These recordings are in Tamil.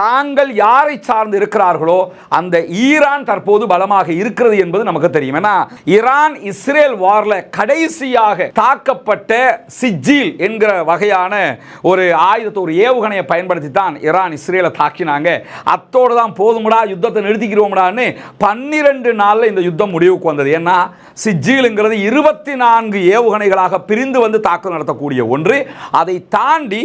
தாங்கள் யாரை சார்ந்து இருக்கிறார்களோ அந்த ஈரான் தற்போது பலமாக இருக்கிறது என்பது நமக்கு தெரியும். ஏன்னா ஈரான் இஸ்ரேல் வார்ல கடைசியாக தாக்கப்பட்ட சிஜில் என்கிற வகையான ஒரு ஆயுதத்தை ஒரு ஏவுகணையை பயன்படுத்தி தான் ஈரான் இஸ்ரேலை தாக்கினாங்க. அத்தோடு தான் போதுமுடா யுத்தத்தை நிறுத்திக்கிறோம்டான்னு பன்னிரெண்டு நாளில் இந்த யுத்தம் முடிவுக்கு வந்தது. ஏன்னா சிஜிலுங்கிறது இருபத்தி நான்கு ஏவுகணைகளாக பிரிந்து வந்து தாக்குதல் நடத்தக்கூடிய ஒன்று. அதை தாண்டி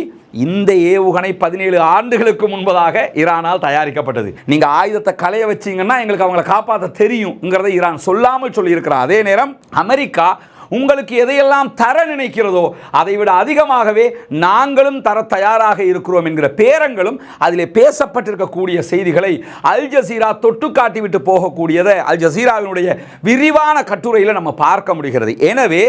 இந்த ஏவுகணை பதினேழு ஆண்டுகளுக்கு முன்பதாக ஈரானால் தயாரிக்கப்பட்டது. நீங்கள் ஆயுதத்தை களைய வச்சீங்கன்னா எங்களுக்கு அவங்களை காப்பாற்ற தெரியுங்கிறத ஈரான் சொல்லாமல் சொல்லியிருக்கிறார். அதே நேரம் அமெரிக்கா உங்களுக்கு எதையெல்லாம் தர நினைக்கிறதோ அதை விட அதிகமாகவே நாங்களும் தர தயாராக இருக்கிறோம் என்கிற பேரங்களும் அதிலே பேசப்பட்டிருக்கக்கூடிய செய்திகளை அல் ஜசீரா தொட்டு காட்டிவிட்டு போகக்கூடியதை அல் ஜசீராவினுடைய விரிவான கட்டுரையில் நம்ம பார்க்க முடிகிறது. எனவே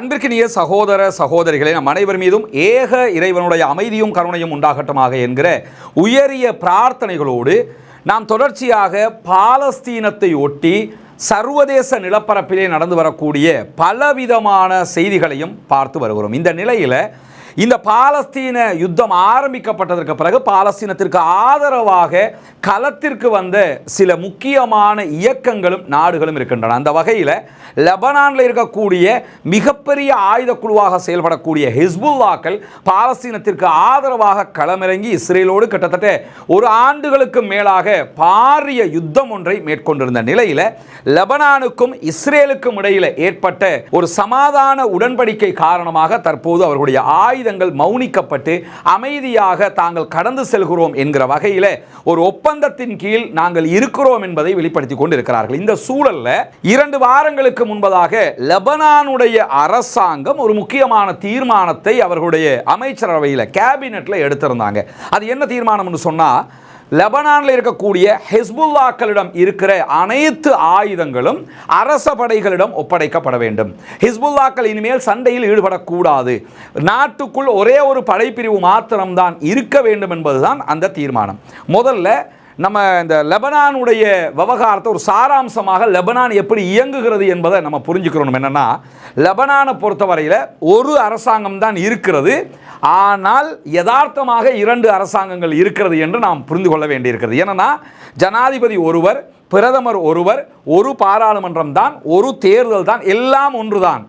அன்பிற்கினிய சகோதர சகோதரிகளே நம் அனைவர் மீதும் ஏக இறைவனுடைய அமைதியும் கருணையும் உண்டாகட்டமாக என்கிற உயரிய பிரார்த்தனைகளோடு நாம் தொடர்ச்சியாக பாலஸ்தீனத்தை ஒட்டி சர்வதேச நிலப்பரப்பிலே நடந்து வரக்கூடிய பலவிதமான செய்திகளையும் பார்த்து வருகிறோம். இந்த நிலையில் இந்த பாலஸ்தீன யுத்தம் ஆரம்பிக்கப்பட்டதற்கு பிறகு பாலஸ்தீனத்திற்கு ஆதரவாக களத்திற்கு வந்த சில முக்கியமான இயக்கங்களும் நாடுகளும் இருக்கின்றன. அந்த வகையில் லெபனானில் இருக்கக்கூடிய மிகப்பெரிய ஆயுத குழுவாக செயல்படக்கூடிய ஹிஸ்புல்லாக்கள் பாலஸ்தீனத்திற்கு ஆதரவாக களமிறங்கி இஸ்ரேலோடு கிட்டத்தட்ட ஒரு ஆண்டுகளுக்கு மேலாக பாரிய யுத்தம் ஒன்றை மேற்கொண்டிருந்த நிலையில் லெபனானுக்கும் இஸ்ரேலுக்கும் இடையில் ஏற்பட்ட ஒரு சமாதான உடன்படிக்கை காரணமாக தற்போது அவர்களுடைய ஆயுதங்கள் மௌனிக்கப்பட்டு அமைதியாக தாங்கள் கடந்து செல்கிறோம் என்கிற வகையில் ஒரு ஒப்பந்தத்தின் கீழ் நாங்கள் இருக்கிறோம் என்பதை வெளிப்படுத்தி கொண்டிருக்கிறார்கள். இந்த சூழல்ல இரண்டு வாரங்களுக்கு முன்பதாக லெபனானுடைய அரசாங்கம் ஒரு முக்கியமான தீர்மானத்தை அவர்களுடைய அமைச்சரவையில் கேபினெட்டில் எடுத்திருந்தாங்க. அது என்ன தீர்மானம்னு சொன்னா லெபனானில் இருக்கக்கூடிய ஹிஸ்புல்லாக்களிடம் இருக்கிற அனைத்து ஆயுதங்களும் அரச படைகளிடம் ஒப்படைக்கப்பட வேண்டும். ஹிஸ்புல்லாக்கள் இனிமேல் சண்டையில் ஈடுபடக்கூடாது. நாட்டுக்குள் ஒரே ஒரு படைப்பிரிவு மாத்திரம்தான் இருக்க வேண்டும் என்பதுதான் அந்த தீர்மானம். முதல்ல நம்ம இந்த லெபனானுடைய விவகாரத்தை ஒரு சாராம்சமாக லெபனான் எப்படி இயங்குகிறது என்பதை நம்ம புரிஞ்சுக்கிறோம் என்னன்னா லெபனானை பொறுத்தவரையில் ஒரு அரசாங்கம் தான் இருக்கிறது. ஆனால் யதார்த்தமாக இரண்டு அரசாங்கங்கள் இருக்கிறது என்று நாம் புரிந்து கொள்ள வேண்டியிருக்கிறது. என்னென்னா ஜனாதிபதி ஒருவர் பிரதமர் ஒருவர் ஒரு பாராளுமன்றம் தான் ஒரு தேர்தல் தான் எல்லாம் ஒன்றுதான்.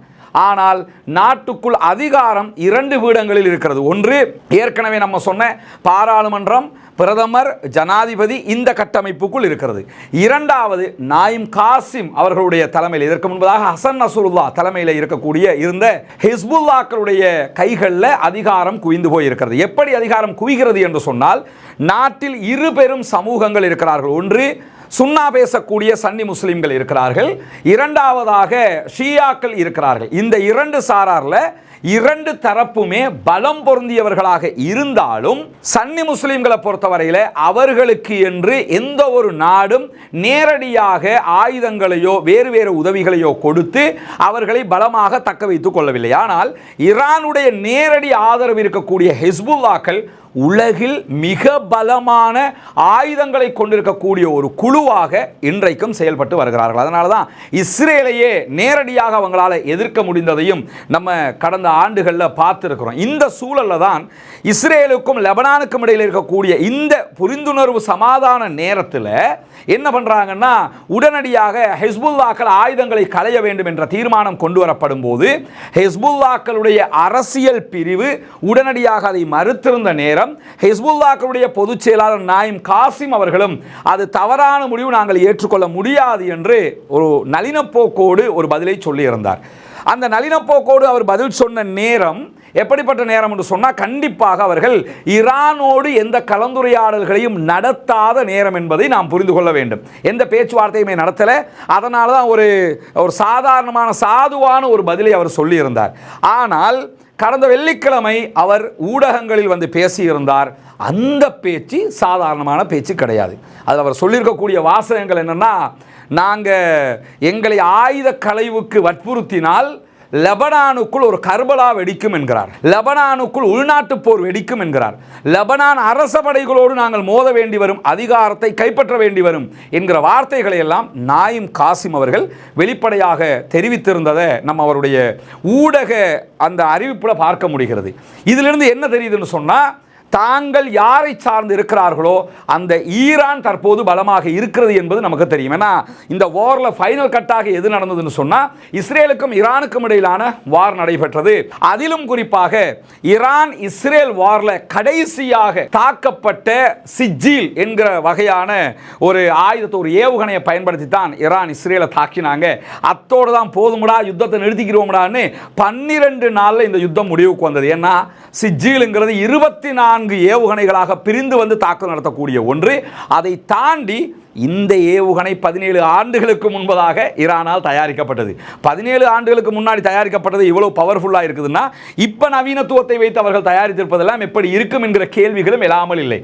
ஆனால் நாட்டுக்குள் அதிகாரம் இரண்டு பீடங்களில் இருக்கிறது. ஒன்று ஏற்கனவே நம்ம சொன்ன பாராளுமன்றம் பிரதமர் ஜனாதிபதி இந்த கட்டமைப்புக்குள் இருக்கிறது. இரண்டாவது நாயிம் காசிம் அவர்களுடைய தலைமையில் இதற்கு முன்பதாக ஹசன் நசருல்லா தலைமையில் இருக்கக்கூடிய இருந்த ஹிஸ்புல்லாக்களுடைய கைகளில் அதிகாரம் குவிந்து போயிருக்கிறது. எப்படி அதிகாரம் குவிகிறது என்று சொன்னால் நாட்டில் இரு பெரும் சமூகங்கள் இருக்கிறார்கள். ஒன்று சுன்னா பேசக்கூடிய சன்னி முஸ்லீம்கள் இருக்கிறார்கள். இரண்டாவதாக ஷியாக்கள் இருக்கிறார்கள். இந்த இரண்டு சாரார்ல இரண்டு தரப்புமே பலம் பொருந்தியவர்களாக இருந்தாலும் சன்னி முஸ்லீம்களை பொறுத்தவரையில் அவர்களுக்கு என்று எந்த ஒரு நாடும் நேரடியாக ஆயுதங்களையோ வேறு வேறு உதவிகளையோ கொடுத்து அவர்களை பலமாக தக்க வைத்துக் கொள்ளவில்லை. ஆனால் ஈரானுடைய நேரடி ஆதரவு இருக்கக்கூடிய ஹிஸ்புல்லாக்கள் உலகில் மிக பலமான ஆயுதங்களை கொண்டிருக்கக்கூடிய ஒரு குழுவாக இன்றைக்கும் செயல்பட்டு வருகிறார்கள். அதனால தான் இஸ்ரேலையே நேரடியாக அவங்களால எதிர்க்க முடிந்ததையும் நம்ம கடந்த ஆண்டுகளில் பார்த்துருக்கிறோம். இந்த சூழலில் தான் இஸ்ரேலுக்கும் லெபனானுக்கும் இடையில் இருக்கக்கூடிய இந்த புரிந்துணர்வு சமாதான நேரத்தில் என்ன பண்ணுறாங்கன்னா உடனடியாக ஹெஸ்புல்லாக்கள் ஆயுதங்களை களைய வேண்டும் என்ற தீர்மானம் கொண்டு வரப்படும் போது ஹெஸ்புல்லாக்களுடைய அரசியல் பிரிவு உடனடியாக அதை மறுத்திருந்த நேரம் ஹிஸ்புல்லாக்களுடைய பொதுச் செயலாளர் நாயிம் காசிம் அவர்களும் அது தவறான முடிவு நாங்கள் ஏற்றுக்கொள்ள முடியாது என்று ஒரு நளினப்போக்கோடு ஒரு பதிலை சொல்லியிருந்தார். அந்த நளினப்போக்கோடு அவர் பதில் சொன்ன நேரம் எப்படிப்பட்ட நேரம் என்று சொன்னால் கண்டிப்பாக அவர்கள் ஈரானோடு எந்த கலந்துரையாடல்களையும் நடத்தாத நேரம் என்பதை நாம் புரிந்து கொள்ள வேண்டும். எந்த பேச்சுவார்த்தையுமே நடத்தலை. அதனால தான் ஒரு ஒரு சாதாரணமான சாதுவான ஒரு பதிலை அவர் சொல்லியிருந்தார். ஆனால் கடந்த வெள்ளிக்கிழமை அவர் ஊடகங்களில் வந்து பேசியிருந்தார். அந்த பேச்சு சாதாரணமான பேச்சு கிடையாது. அதில் அவர் சொல்லியிருக்கக்கூடிய வாசகங்கள் என்னென்னா நாங்கள் எங்களை ஆயுத கலைவுக்கு வற்புறுத்தினால் லெபனானுக்குள் ஒரு கர்பலா வெடிக்கும் என்கிறார். லெபனானுக்குள் உள்நாட்டு போர் வெடிக்கும் என்கிறார். லெபனான் அரச படைகளோடு நாங்கள் மோத வேண்டி வரும் அதிகாரத்தை கைப்பற்ற வேண்டி வரும் என்கிற வார்த்தைகளை எல்லாம் நாயிம் காசிம் அவர்கள் வெளிப்படையாக தெரிவித்திருந்ததை நம்ம அவருடைய ஊடக அந்த அறிவிப்பில் பார்க்க முடிகிறது. இதிலிருந்து என்ன தெரியுதுன்னு சொன்னால் தாங்கள் யாரை சார்ந்து இருக்கிறார்களோ அந்த ஈரான் தற்போது பலமாக இருக்கிறது என்பது நமக்கு தெரியும். ஏன்னா இந்த வாரில் ஃபைனல் கட்டாக எது நடந்ததுன்னு சொன்னால் இஸ்ரேலுக்கும் ஈரானுக்கும் இடையிலான வார் நடைபெற்றது. அதிலும் குறிப்பாக ஈரான் இஸ்ரேல் வாரில் கடைசியாக தாக்கப்பட்ட சிஜில் என்கிற வகையான ஒரு ஆயுதத்தை ஒரு ஏவுகணையை பயன்படுத்தி தான் ஈரான் இஸ்ரேலை தாக்கினாங்க. அத்தோடு தான் போதுமுடா யுத்தத்தை நிறுத்திக்கிறோம்டான்னு பன்னிரெண்டு நாளில் இந்த யுத்தம் முடிவுக்கு வந்தது. ஏன்னா சிஜிலுங்கிறது இருபத்தி நான்கு ஏவுகணைகளாக பிரிந்து வந்து தாக்குதல் நடத்தக்கூடிய ஒன்று. அதை தாண்டி இந்த ஏவுகணை பதினேழு ஆண்டுகளுக்கு முன்பதாக ஈரானால் தயாரிக்கப்பட்டது. பதினேழு ஆண்டுகளுக்கு முன்னாடி தயாரிக்கப்பட்டது இவ்வளவு பவர்ஃபுல்லாக இருக்குதுன்னா இப்போ நவீனத்துவத்தை வைத்து அவர்கள் தயாரித்திருப்பதெல்லாம் எப்படி இருக்கும் என்கிற கேள்விகளும் இல்லாமல் இல்லை.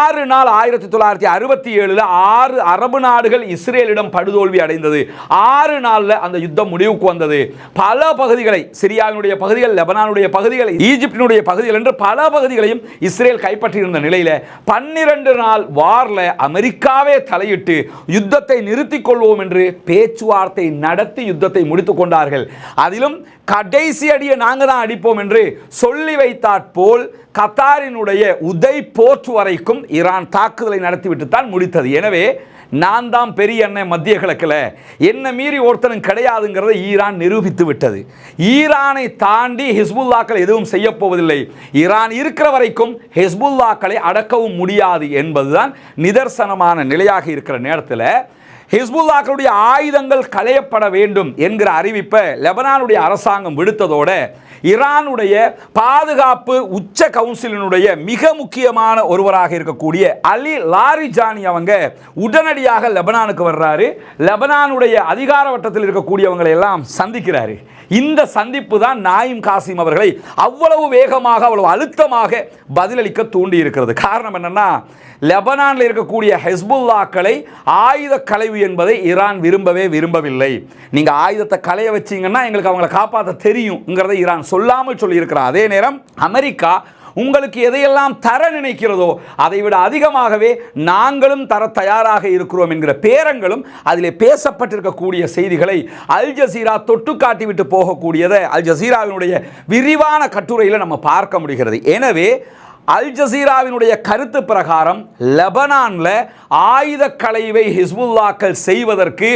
ஆறு நாள் ஆயிரத்தி தொள்ளாயிரத்தி அறுபத்தி ஏழில் ஆறு அரபு நாடுகள் இஸ்ரேலிடம் படுதோல்வி அடைந்தது. ஆறு நாளில் அந்த யுத்தம் முடிவுக்கு வந்தது. பல பகுதிகளை சிரியாவினுடைய பகுதிகள் லெபனானுடைய பகுதிகள் ஈஜிப்டினுடைய பகுதிகள் என்று பல பகுதிகளையும் இஸ்ரேல் கைப்பற்றியிருந்த நிலையில் பன்னிரண்டு நாள் வாரில் அமெரிக்காவே தலையிட்டு யுத்தத்தை நிறுத்திக் கொள்வோம் என்று பேச்சுவார்த்தை நடத்தி யுத்தத்தை முடித்துக் கொண்டார்கள். அதிலும் கடைசி அடியை நாங்கள் தான் அடிப்போம் என்று சொல்லி வைத்தாற்போல் கத்தாரினுடைய உதை போற்று வரைக்கும் ஈரான் தாக்குதலை நடத்திவிட்டு தான் முடித்தது. எனவே நான் தான் பெரிய அண்ணன் மத்திய கிழக்கில் என்ன மீறி ஒருத்தனும் கிடையாதுங்கிறத ஈரான் நிரூபித்து விட்டது. ஈரானை தாண்டி ஹிஸ்புல்லாக்கள் எதுவும் செய்ய போவதில்லை. ஈரான் இருக்கிற வரைக்கும் ஹிஸ்புல்லாக்களை அடக்கவும் முடியாது என்பதுதான் நிதர்சனமான நிலையாக இருக்கிற நேரத்தில் ஹிஸ்புல்லாக்களுடைய ஆயுதங்கள் களையப்பட வேண்டும் என்கிற அறிவிப்பை லெபனானுடைய அரசாங்கம் விடுத்ததோட ஈரானுடைய பாதுகாப்பு உச்ச கவுன்சிலினுடைய மிக முக்கியமான ஒருவராக இருக்கக்கூடிய அலி லாரிஜானி அவங்க உடனடியாக லெபனானுக்கு வர்றாரு. லெபனானுடைய அதிகார வட்டத்தில் இருக்கக்கூடியவங்களை எல்லாம் சந்திக்கிறாரு. இந்த சந்திப்பு தான் நாயிம் காசிம் அவர்களை அவ்வளவு வேகமாக அவ்வளவு அழுத்தமாக பதிலளிக்க தூண்டி இருக்கிறது காரணம் என்னன்னா லெபனானில் இருக்கக்கூடிய ஹெஸ்புல்லாக்களை ஆயுத கலைவு என்பதை ஈரான் விரும்பவே விரும்பவில்லை. நீங்கள் ஆயுதத்தை களைய வச்சீங்கன்னா எங்களுக்கு அவங்களை காப்பாற்ற தெரியுங்கிறத ஈரான் சொல்லாமல் சொல்லியிருக்கிறார் அதே நேரம் அமெரிக்கா உங்களுக்கு எதையெல்லாம் தர நினைக்கிறதோ அதை விட அதிகமாகவே நாங்களும் தர தயாராக இருக்கிறோம் என்கிற பேரங்களும் அதிலே பேசப்பட்டிருக்கக்கூடிய செய்திகளை அல் ஜசீரா தொட்டு காட்டிவிட்டு போகக்கூடியதை அல் ஜசீராவினுடைய விரிவான கட்டுரையில் நம்ம பார்க்க முடிகிறது. எனவே அல் ஜசீராவினுடைய கருத்து பிரகாரம் லெபனானில் ஆயுத கலைவை ஹிஸ்புல்லாக்கள் செய்வதற்கு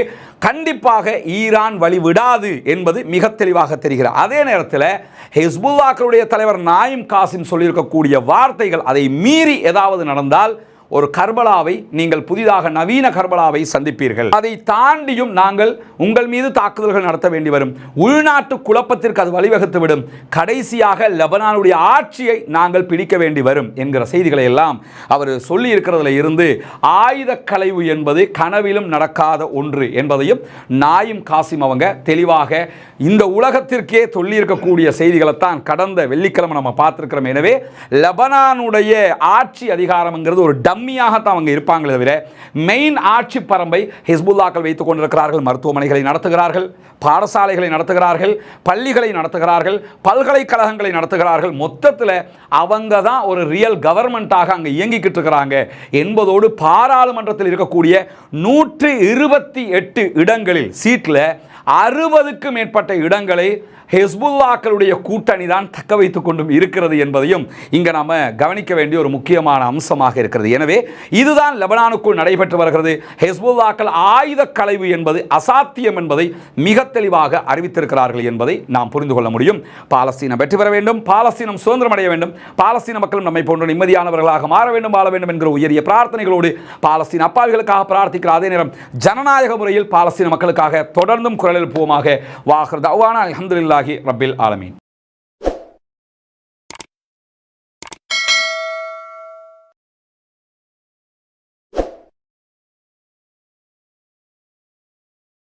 கண்டிப்பாக ஈரான் வழிவிடாது என்பது மிக தெளிவாக தெரிகிறது. அதே நேரத்தில் ஹிஸ்புல்லாக்களுடைய தலைவர் நாயிம் காசிம் சொல்லியிருக்கக்கூடிய வார்த்தைகள் அதை மீறி ஏதாவது நடந்தால் ஒரு கர்பலாவை நீங்கள் புதிதாக நவீன கர்பலாவை சந்திப்பீர்கள். அதை தாண்டியும் நாங்கள் உங்கள் மீது தாக்குதல்கள் நடத்த வேண்டி வரும். உள்நாட்டு குழப்பத்திற்கு அது வழிவகுத்துவிடும் கடைசியாக லெபனானுடைய ஆட்சியை நாங்கள் பிடிக்க வேண்டி வரும் என்கிற செய்திகளை எல்லாம் அவர் சொல்லி இருக்கிறதுல இருந்து ஆயுத களைவு என்பது கனவிலும் நடக்காத ஒன்று என்பதையும் நாயும் காசிம் அவங்க தெளிவாக இந்த உலகத்திற்கே சொல்லியிருக்கக்கூடிய செய்திகளைத்தான் கடந்த வெள்ளிக்கிழமை நம்ம பார்த்துருக்கிறோம். எனவே லெபனானுடைய ஆட்சி அதிகாரம்ங்கிறது ஒரு டம் டம்மியாகத்தான் அவங்க இருப்பாங்களே தவிர மெயின் ஆட்சி பரம்பை ஹிஸ்புல்லாக்கள் வைத்துக் கொண்டிருக்கிறார்கள் மருத்துவமனைகளை நடத்துகிறார்கள் பாடசாலைகளை நடத்துகிறார்கள் பள்ளிகளை நடத்துகிறார்கள் பல்கலைக்கழகங்களை நடத்துகிறார்கள். மொத்தத்தில் அவங்க தான் ஒரு ரியல் கவர்மெண்ட்டாக அங்கே இயங்கிக்கிட்டு இருக்கிறாங்க. என்பதோடு பாராளுமன்றத்தில் இருக்கக்கூடிய நூற்றி இருபத்தி எட்டு இடங்களில் சீட்டில் அறுபதுக்கு மேற்பட்ட இடங்களை ஹெஸ்புல்லாக்களுடைய கூட்டணி தான் தக்க வைத்துக் கொண்டும் இருக்கிறது என்பதையும் இங்கே நாம் கவனிக்க வேண்டிய ஒரு முக்கியமான அம்சமாக இருக்கிறது. எனவே இதுதான் லெபனானுக்குள் நடைபெற்று வருகிறது. ஹெஸ்புல்லாக்கள் ஆயுத களைவு என்பது அசாத்தியம் என்பதை மிக தெளிவாக அறிவித்திருக்கிறார்கள் என்பதை நாம் புரிந்து கொள்ள முடியும். பாலஸ்தீனம் வெற்றி பெற வேண்டும். பாலஸ்தீனம் சுதந்திரம் அடைய வேண்டும். பாலஸ்தீன மக்களும் நம்மை போன்ற நிம்மதியானவர்களாக மாற வேண்டும் வாழ வேண்டும் என்கிற உயரிய பிரார்த்தனைகளோடு பாலஸ்தீன் அப்பாவிகளுக்காக பிரார்த்திக்கிற அதே நேரம் ஜனநாயக முறையில் பாலஸ்தீன மக்களுக்காக தொடர்ந்தும் குரல் எழுப்புவோமாக வாஹர் தவானா அலமதுல்லாஹி ரபில் ஆலமீன்.